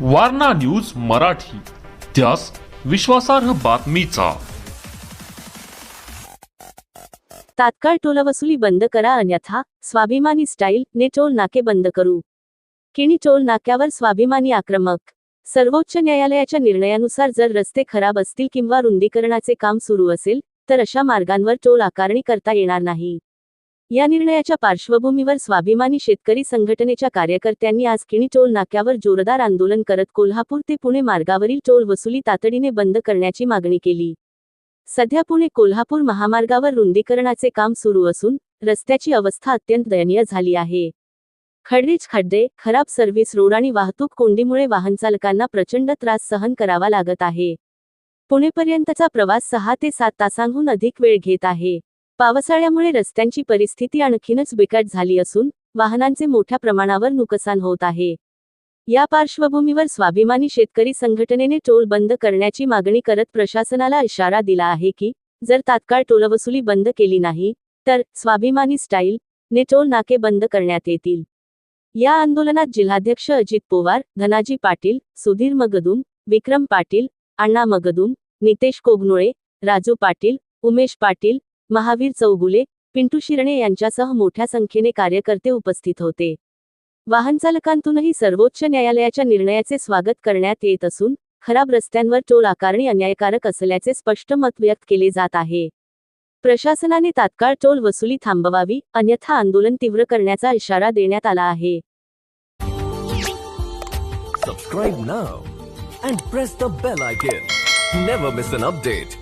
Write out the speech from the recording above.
Warna news Marathi. त्यास विश्वासार्ह बातमीचा. तात्काळ टोलवसुली बंद करा अन्यथा स्वाभिमानी स्टाईल ने टोल नाके बंद करू. किणी टोल नाक्यावर स्वाभिमानी आक्रमक. सर्वोच्च न्यायालयाच्या निर्णयानुसार जर रस्ते खराब असतील किंवा रुंदीकरणाचे काम सुरू असेल तर अशा मार्गांवर टोल आकारणी करता येणार नाही. या निर्णयाच्या पार्श्वभूमीवर स्वाभिमानी शेतकरी संघटनेच्या कार्यकर्त्यांनी आज किणी टोल नाक्यावर जोरदार आंदोलन करत कोल्हापूर ते पुणे मार्गावरील टोल वसुली तातडीने बंद करण्याची मागणी केली. सध्या पुणे कोल्हापूर महामार्गावर रुंदीकरणाचे काम सुरू असून रस्त्याची अवस्था अत्यंत दयनीय झाली आहे. खडरीच खड्डे खराब सर्व्हिस रोड आणि वाहतूक कोंडीमुळे वाहनचालकांना प्रचंड त्रास सहन करावा लागत आहे. पुणेपर्यंतचा प्रवास सहा ते सात तासांहून अधिक वेळ घेत आहे. पावसाळ्यामुळे रस्त्यांची परिस्थिती आणखीनच बिकट झाली असून वाहनांचे मोठ्या प्रमाणावर नुकसान होत आहे. या पार्श्वभूमीवर स्वाभिमानी शेतकरी संघटनेने टोल बंद करण्याची मागणी करत प्रशासनाला इशारा दिला आहे की जर तात्काळ टोलवसुली बंद केली नाही तर स्वाभिमानी स्टाईल ने टोल नाके बंद करण्यात येतील. या आंदोलनात जिल्हाध्यक्ष अजित पोवार धनाजी पाटील सुधीर मगदुम विक्रम पाटील अण्णा मगदुम नितेश कोगनुळे राजू पाटील उमेश पाटील महावीर चौगुले पिंटू शिरणे यांच्यासह मोठ्या संख्येने कार्यकर्ते उपस्थित होते वाहनचालकांतूनही सर्वोच्च न्यायालयाच्या निर्णयाचे स्वागत करण्यात येत असून खराब रस्त्यांवर टोल आकारणी अन्यायकारक असल्याचे स्पष्ट मत व्यक्त केले जात आहे प्रशासनाने तात्काळ टोल वसुली थांबवावी अन्यथा आंदोलन तीव्र करण्याचा इशारा देण्यात आला आहे Subscribe now and press the bell icon. Never miss an update.